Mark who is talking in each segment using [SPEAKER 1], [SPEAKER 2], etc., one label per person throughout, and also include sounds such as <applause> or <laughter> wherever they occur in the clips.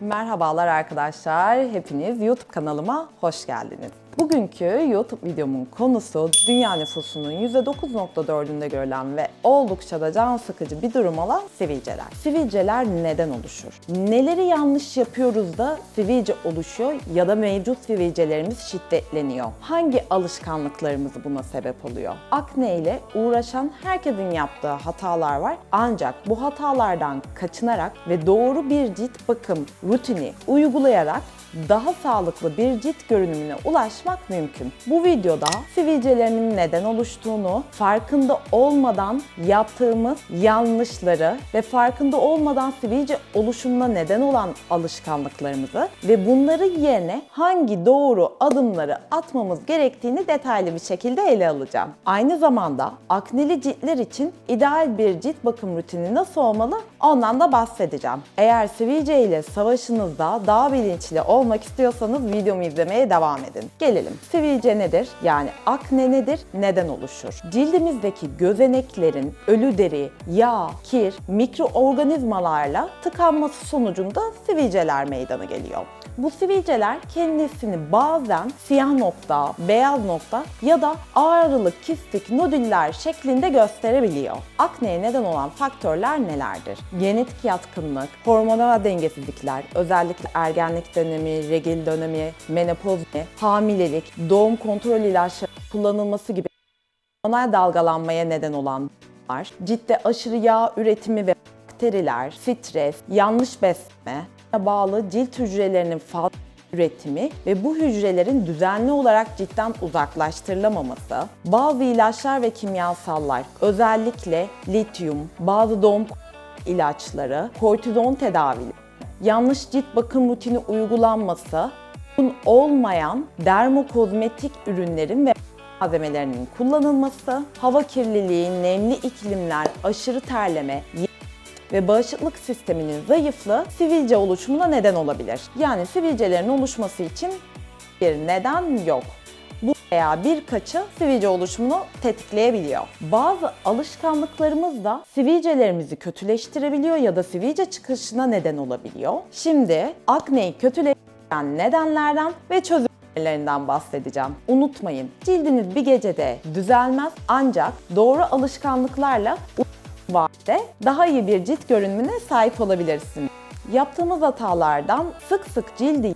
[SPEAKER 1] Merhabalar arkadaşlar. Hepiniz YouTube kanalıma hoş geldiniz. Bugünkü YouTube videomun konusu dünya nüfusunun %9.4'ünde görülen ve oldukça da can sıkıcı bir durum olan sivilceler. Sivilceler neden oluşur? Neleri yanlış yapıyoruz da sivilce oluşuyor ya da mevcut sivilcelerimiz şiddetleniyor? Hangi alışkanlıklarımız buna sebep oluyor? Akne ile uğraşan herkesin yaptığı hatalar var. Ancak bu hatalardan kaçınarak ve doğru bir cilt bakım rutini uygulayarak daha sağlıklı bir cilt görünümüne ulaşmak mümkün. Bu videoda sivilcelerimin neden oluştuğunu, farkında olmadan yaptığımız yanlışları ve farkında olmadan sivilce oluşumuna neden olan alışkanlıklarımızı ve bunları yerine hangi doğru adımları atmamız gerektiğini detaylı bir şekilde ele alacağım. Aynı zamanda akneli ciltler için ideal bir cilt bakım rutini nasıl olmalı ondan da bahsedeceğim. Eğer sivilce ile savaşınızda daha bilinçli olmak istiyorsanız videomu izlemeye devam edin. Gelelim. Sivilce nedir? Yani akne nedir? Neden oluşur? Cildimizdeki gözeneklerin ölü deri, yağ, kir, mikroorganizmalarla tıkanması sonucunda sivilceler meydana geliyor. Bu sivilceler kendisini bazen siyah nokta, beyaz nokta ya da ağrılı kistik nodüller şeklinde gösterebiliyor. Akneye neden olan faktörler nelerdir? Genetik yatkınlık, hormonal dengesizlikler, özellikle ergenlik dönemi, regil dönemi, menopoz, hamilelik, doğum kontrol ilaçları kullanılması gibi hormonal dalgalanmaya neden olanlar, ciltte aşırı yağ üretimi ve bakteriler, stres, yanlış beslenme, bağlı cilt hücrelerinin fazla üretimi ve bu hücrelerin düzenli olarak ciltten uzaklaştırılamaması, bazı ilaçlar ve kimyasallar, özellikle lityum, bazı doğum ilaçları, kortizon tedavileri, yanlış cilt bakım rutini uygulanması, olmayan dermokozmetik ürünlerin ve malzemelerinin kullanılması, hava kirliliği, nemli iklimler, aşırı terleme, ve bağışıklık sisteminin zayıflığı sivilce oluşumuna neden olabilir. Yani sivilcelerin oluşması için bir neden yok. Veya birkaçı sivilce oluşumunu tetikleyebiliyor. Bazı alışkanlıklarımız da sivilcelerimizi kötüleştirebiliyor ya da sivilce çıkışına neden olabiliyor. Şimdi akneyi kötüleştiren nedenlerden ve çözümlerinden bahsedeceğim. Unutmayın, cildiniz bir gecede düzelmez ancak doğru alışkanlıklarla vadede daha iyi bir cilt görünümüne sahip olabilirsiniz. Yaptığımız hatalardan sık sık cildi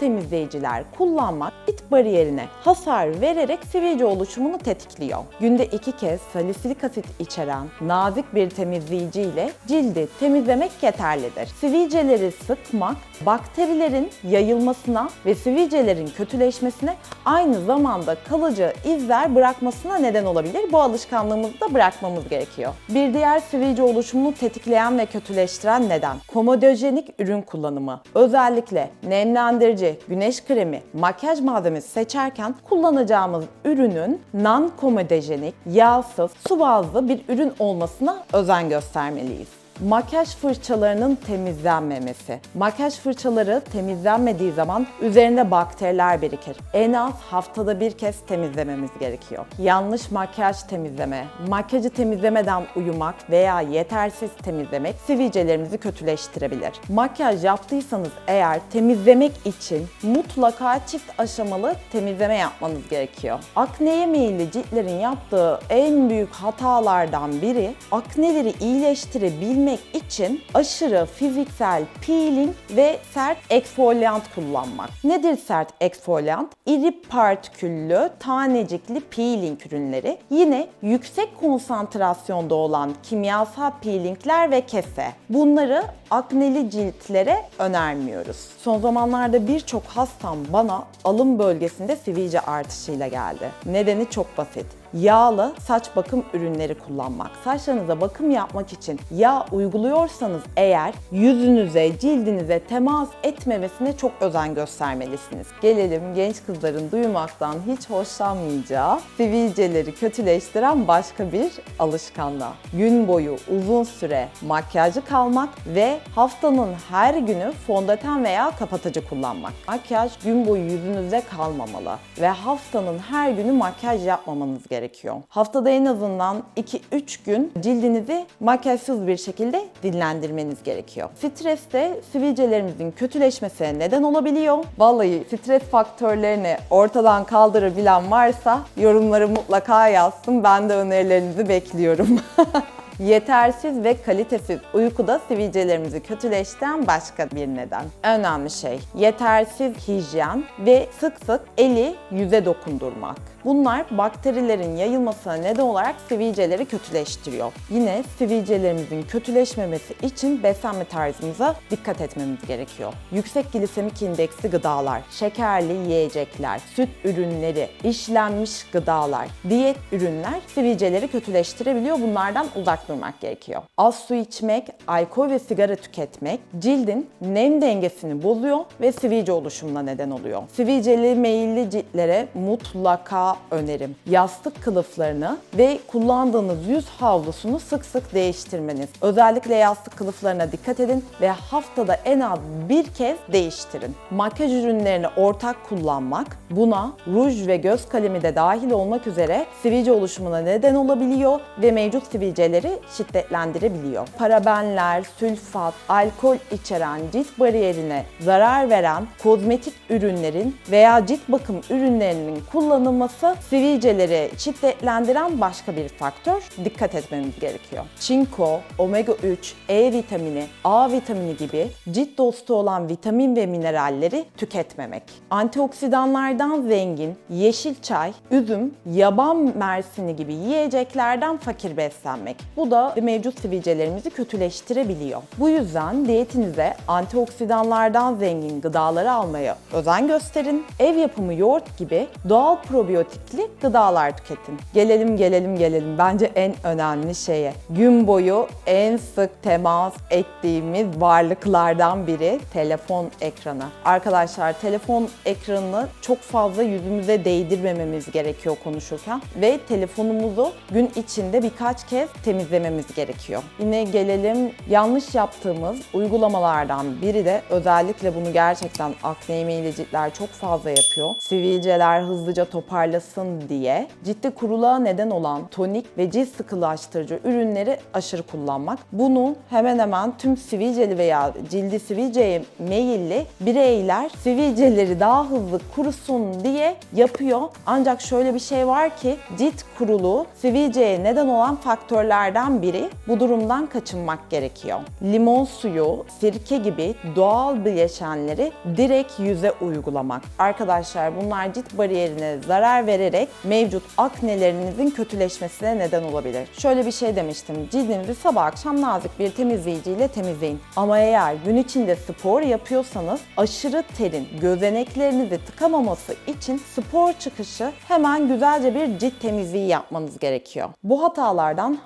[SPEAKER 1] temizleyiciler kullanmak cilt bariyerine hasar vererek sivilce oluşumunu tetikliyor. Günde iki kez salisilik asit içeren nazik bir temizleyici ile cildi temizlemek yeterlidir. Sivilceleri sıkmak bakterilerin yayılmasına ve sivilcelerin kötüleşmesine aynı zamanda kalıcı izler bırakmasına neden olabilir. Bu alışkanlığımızı da bırakmamız gerekiyor. Bir diğer sivilce oluşumunu tetikleyen ve kötüleştiren neden komodojenik ürün kullanımı. Özellikle nemlendirici, güneş kremi, makyaj malzemesi seçerken kullanacağımız ürünün non-komodojenik, yağsız, su bazlı bir ürün olmasına özen göstermeliyiz. Makyaj fırçalarının temizlenmemesi. Makyaj fırçaları temizlenmediği zaman üzerinde bakteriler birikir. En az haftada bir kez temizlememiz gerekiyor. Yanlış makyaj temizleme, makyajı temizlemeden uyumak veya yetersiz temizlemek sivilcelerimizi kötüleştirebilir. Makyaj yaptıysanız eğer temizlemek için mutlaka çift aşamalı temizleme yapmanız gerekiyor. Akneye meyilli ciltlerin yaptığı en büyük hatalardan biri akneleri iyileştirebilmek için aşırı fiziksel peeling ve sert eksfolyant kullanmak. Nedir sert eksfolyant? İri partiküllü, tanecikli peeling ürünleri. Yine yüksek konsantrasyonda olan kimyasal peelingler ve kese. Bunları akneli ciltlere önermiyoruz. Son zamanlarda birçok hastam bana alın bölgesinde sivilce artışıyla geldi. Nedeni çok basit yağlı saç bakım ürünleri kullanmak. Saçlarınıza bakım yapmak için yağ uyguluyorsanız eğer yüzünüze, cildinize temas etmemesine çok özen göstermelisiniz. Gelelim genç kızların duymaktan hiç hoşlanmayacağı sivilceleri kötüleştiren başka bir alışkanlığa. Gün boyu uzun süre makyajlı kalmak ve haftanın her günü fondöten veya kapatıcı kullanmak. Makyaj gün boyu yüzünüzde kalmamalı ve haftanın her günü makyaj yapmamanız gerekiyor gerekiyor. Haftada en azından 2-3 gün cildinizi makyajsız bir şekilde dinlendirmeniz gerekiyor. Stres de sivilcelerimizin kötüleşmesine neden olabiliyor. Vallahi stres faktörlerini ortadan kaldırabilen varsa yorumları mutlaka yazsın. Ben de önerilerinizi bekliyorum. <laughs> Yetersiz ve kalitesiz uyku da sivilcelerimizi kötüleştiren başka bir neden. Önemli şey yetersiz hijyen ve sık sık eli yüze dokundurmak. Bunlar bakterilerin yayılmasına neden olarak sivilceleri kötüleştiriyor. Yine sivilcelerimizin kötüleşmemesi için beslenme tarzımıza dikkat etmemiz gerekiyor. Yüksek glisemik indeksli gıdalar, şekerli yiyecekler, süt ürünleri, işlenmiş gıdalar, diyet ürünler sivilceleri kötüleştirebiliyor. Bunlardan uzak durmak gerekiyor. Az su içmek, alkol ve sigara tüketmek cildin nem dengesini bozuyor ve sivilce oluşumuna neden oluyor. Sivilceli meyilli ciltlere mutlaka önerim. Yastık kılıflarını ve kullandığınız yüz havlusunu sık sık değiştirmeniz. Özellikle yastık kılıflarına dikkat edin ve haftada en az bir kez değiştirin. Makyaj ürünlerini ortak kullanmak buna ruj ve göz kalemi de dahil olmak üzere sivilce oluşumuna neden olabiliyor ve mevcut sivilceleri şiddetlendirebiliyor. Parabenler, sülfat, alkol içeren cilt bariyerine zarar veren kozmetik ürünlerin veya cilt bakım ürünlerinin kullanılması sivilceleri şiddetlendiren başka bir faktör. Dikkat etmemiz gerekiyor. Çinko, omega 3, E vitamini, A vitamini gibi cilt dostu olan vitamin ve mineralleri tüketmemek. Antioksidanlardan zengin yeşil çay, üzüm, yaban mersini gibi yiyeceklerden fakir beslenmek. Bu da mevcut sivilcelerimizi kötüleştirebiliyor. Bu yüzden diyetinize antioksidanlardan zengin gıdaları almaya özen gösterin. Ev yapımı yoğurt gibi doğal probiyotikli gıdalar tüketin. Gelelim gelelim gelelim bence en önemli şeye. Gün boyu en sık temas ettiğimiz varlıklardan biri telefon ekranı. Arkadaşlar telefon ekranını çok fazla yüzümüze değdirmememiz gerekiyor konuşurken ve telefonumuzu gün içinde birkaç kez temizlememiz gerekiyor. Yine gelelim yanlış yaptığımız uygulamalardan biri de özellikle bunu gerçekten akne emeğiyle ciltler çok fazla yapıyor. Sivilceler hızlıca toparlasın diye ciddi kuruluğa neden olan tonik ve cilt sıkılaştırıcı ürünleri aşırı kullanmak. Bunu hemen hemen tüm sivilceli veya cildi sivilceye meyilli bireyler sivilceleri daha hızlı kurusun diye yapıyor. Ancak şöyle bir şey var ki cilt kuruluğu sivilceye neden olan faktörlerden biri. Bu durumdan kaçınmak gerekiyor. Limon suyu, sirke gibi doğal bileşenleri direkt yüze uygulamak. Arkadaşlar bunlar cilt bariyerine zarar vererek mevcut aknelerinizin kötüleşmesine neden olabilir. Şöyle bir şey demiştim. Cildinizi sabah akşam nazik bir temizleyiciyle temizleyin. Ama eğer gün içinde spor yapıyorsanız aşırı terin gözeneklerinizi tıkamaması için spor çıkışı hemen güzelce bir cilt temizliği yapmanız gerekiyor. Bu hatalardan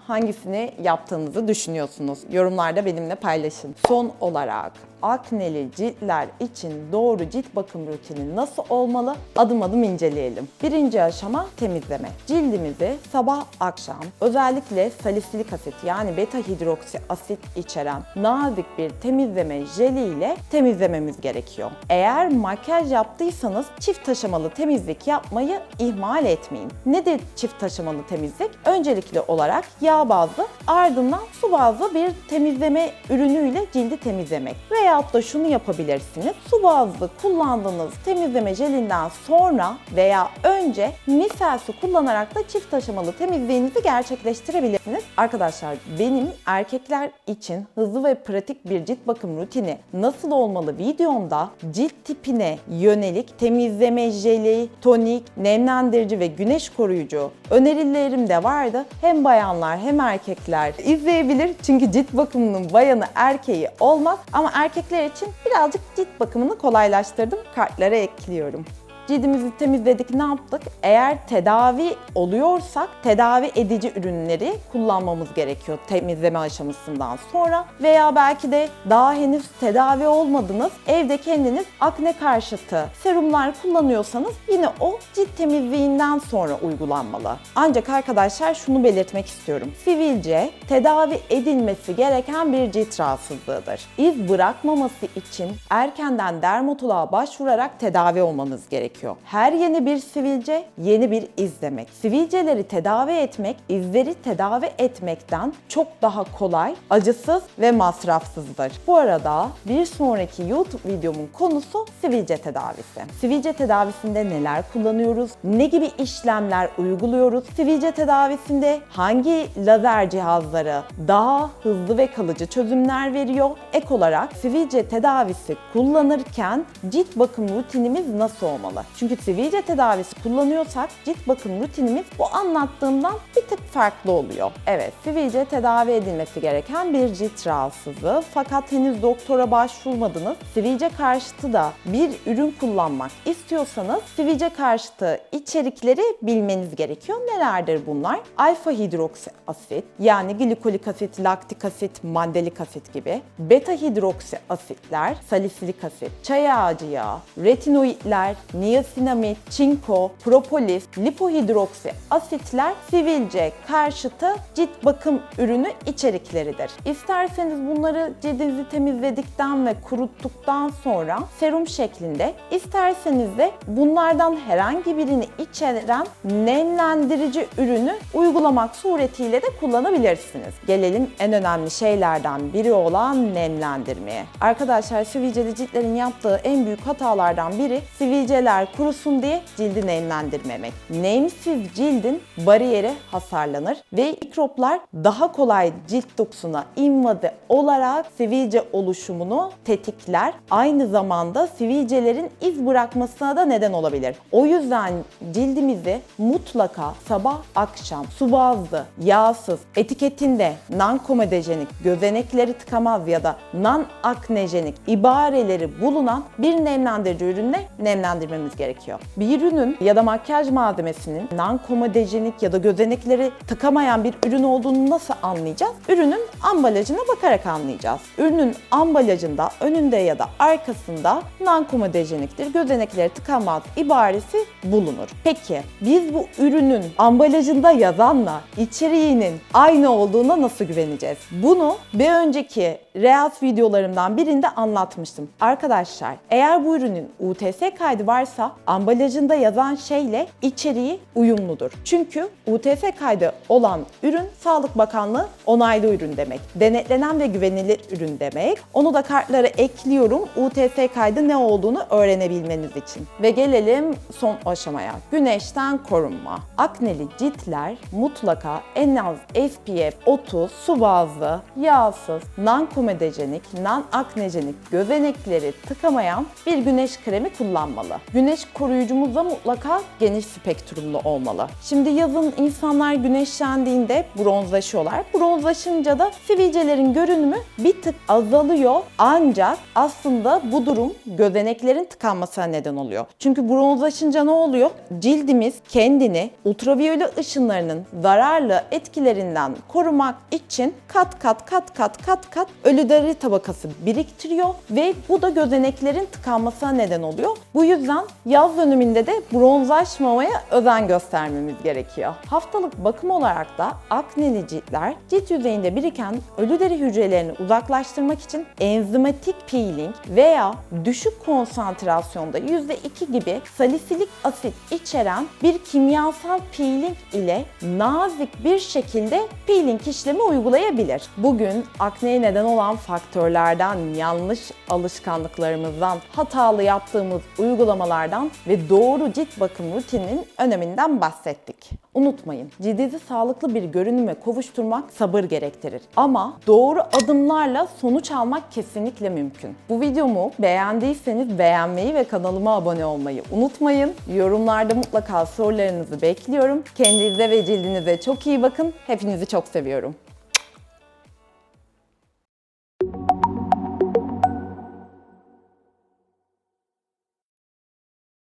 [SPEAKER 1] hangisini yaptığınızı düşünüyorsunuz? Yorumlarda benimle paylaşın. Son olarak akneli ciltler için doğru cilt bakım rutini nasıl olmalı? Adım adım inceleyelim. Birinci aşama temizleme. Cildimizi sabah akşam özellikle salisilik asit yani beta hidroksi asit içeren nazik bir temizleme jeli ile temizlememiz gerekiyor. Eğer makyaj yaptıysanız çift aşamalı temizlik yapmayı ihmal etmeyin. Nedir çift aşamalı temizlik? Öncelikli olarak yağ bazlı ardından su bazlı bir temizleme ürünüyle cildi temizlemek. Veyahut da şunu yapabilirsiniz. Su bazlı kullandığınız temizleme jelinden sonra veya önce misel su kullanarak da çift aşamalı temizliğinizi gerçekleştirebilirsiniz. Arkadaşlar benim erkekler için hızlı ve pratik bir cilt bakım rutini nasıl olmalı videomda cilt tipine yönelik temizleme jeli, tonik, nemlendirici ve güneş koruyucu önerilerim de vardı. Hem bayanlar hem erkekler izleyebilir. Çünkü cilt bakımının bayanı erkeği olmaz ama erkekler için birazcık cilt bakımını kolaylaştırdım. Kartlara ekliyorum. Cildimizi temizledik ne yaptık? Eğer tedavi oluyorsak tedavi edici ürünleri kullanmamız gerekiyor temizleme aşamasından sonra veya belki de daha henüz tedavi olmadınız evde kendiniz akne karşıtı serumlar kullanıyorsanız yine o cilt temizliğinden sonra uygulanmalı. Ancak arkadaşlar şunu belirtmek istiyorum. Sivilce tedavi edilmesi gereken bir cilt rahatsızlığıdır. İz bırakmaması için erkenden dermatoloğa başvurarak tedavi olmanız gerekiyor gerekiyor. Her yeni bir sivilce yeni bir iz demek. Sivilceleri tedavi etmek, izleri tedavi etmekten çok daha kolay, acısız ve masrafsızdır. Bu arada bir sonraki YouTube videomun konusu sivilce tedavisi. Sivilce tedavisinde neler kullanıyoruz? Ne gibi işlemler uyguluyoruz? Sivilce tedavisinde hangi lazer cihazları daha hızlı ve kalıcı çözümler veriyor? Ek olarak sivilce tedavisi kullanırken cilt bakım rutinimiz nasıl olmalı? Çünkü sivilce tedavisi kullanıyorsak cilt bakım rutinimiz bu anlattığımdan bir tık farklı oluyor. Evet, sivilce tedavi edilmesi gereken bir cilt rahatsızlığı fakat henüz doktora başvurmadınız. Sivilce karşıtı da bir ürün kullanmak istiyorsanız sivilce karşıtı içerikleri bilmeniz gerekiyor. Nelerdir bunlar? Alfa hidroksi asit yani glikolik asit, laktik asit, mandelik asit gibi. Beta hidroksi asitler, salisilik asit, çay ağacı yağı, retinoidler, niasinamid, çinko, propolis, lipohidroksi asitler sivilce karşıtı cilt bakım ürünü içerikleridir. İsterseniz bunları cildinizi temizledikten ve kuruttuktan sonra serum şeklinde, isterseniz de bunlardan herhangi birini içeren nemlendirici ürünü uygulamak suretiyle de kullanabilirsiniz. Gelelim en önemli şeylerden biri olan nemlendirmeye. Arkadaşlar sivilceli ciltlerin yaptığı en büyük hatalardan biri sivilceler kurusun diye cildi nemlendirmemek. Nemsiz cildin bariyeri hasarlanır ve mikroplar daha kolay cilt dokusuna invade olarak sivilce oluşumunu tetikler. Aynı zamanda sivilcelerin iz bırakmasına da neden olabilir. O yüzden cildimizi mutlaka sabah akşam su bazlı, yağsız, etiketinde non-komedojenik, gözenekleri tıkamaz ya da non-aknejenik ibareleri bulunan bir nemlendirici ürünle nemlendirmemiz gerekiyor. Bir ürünün ya da makyaj malzemesinin non-komedojenik ya da gözenekleri tıkamayan bir ürün olduğunu nasıl anlayacağız? Ürünün ambalajına bakarak anlayacağız. Ürünün ambalajında önünde ya da arkasında non-komedojeniktir, gözenekleri tıkamaz ibaresi bulunur. Peki biz bu ürünün ambalajında yazanla içeriğinin aynı olduğuna nasıl güveneceğiz? Bunu bir önceki Reels videolarımdan birinde anlatmıştım. Arkadaşlar eğer bu ürünün UTS kaydı varsa ambalajında yazan şeyle içeriği uyumludur. Çünkü UTS kaydı olan ürün Sağlık Bakanlığı onaylı ürün demek. Denetlenen ve güvenilir ürün demek. Onu da kartlara ekliyorum UTS kaydı ne olduğunu öğrenebilmeniz için. Ve gelelim son aşamaya. Güneşten korunma. Akneli ciltler mutlaka en az SPF 30 su bazlı, yağsız, non-komedojenik, non-aknejenik gözenekleri tıkamayan bir güneş kremi kullanmalı. Güneş koruyucumuz da mutlaka geniş spektrumlu olmalı. Şimdi yazın insanlar güneşlendiğinde bronzlaşıyorlar. Bronzlaşınca da sivilcelerin görünümü bir tık azalıyor. Ancak aslında bu durum gözeneklerin tıkanmasına neden oluyor. Çünkü bronzlaşınca ne oluyor? Cildimiz kendini ultraviyole ışınlarının zararlı etkilerinden korumak için kat kat kat kat kat kat ölü deri tabakası biriktiriyor ve bu da gözeneklerin tıkanmasına neden oluyor. Bu yüzden yaz döneminde de bronzlaşmamaya özen göstermemiz gerekiyor. Haftalık bakım olarak da akneli ciltler cilt yüzeyinde biriken ölü deri hücrelerini uzaklaştırmak için enzimatik peeling veya düşük konsantrasyonda %2 gibi salisilik asit içeren bir kimyasal peeling ile nazik bir şekilde peeling işlemi uygulayabilir. Bugün akneye neden olan faktörlerden, yanlış alışkanlıklarımızdan, hatalı yaptığımız uygulamalardan ve doğru cilt bakım rutininin öneminden bahsettik. Unutmayın, cildinizi sağlıklı bir görünüme kavuşturmak sabır gerektirir. Ama doğru adımlarla sonuç almak kesinlikle mümkün. Bu videomu beğendiyseniz beğenmeyi ve kanalıma abone olmayı unutmayın. Yorumlarda mutlaka sorularınızı bekliyorum. Kendinize ve cildinize çok iyi bakın. Hepinizi çok seviyorum.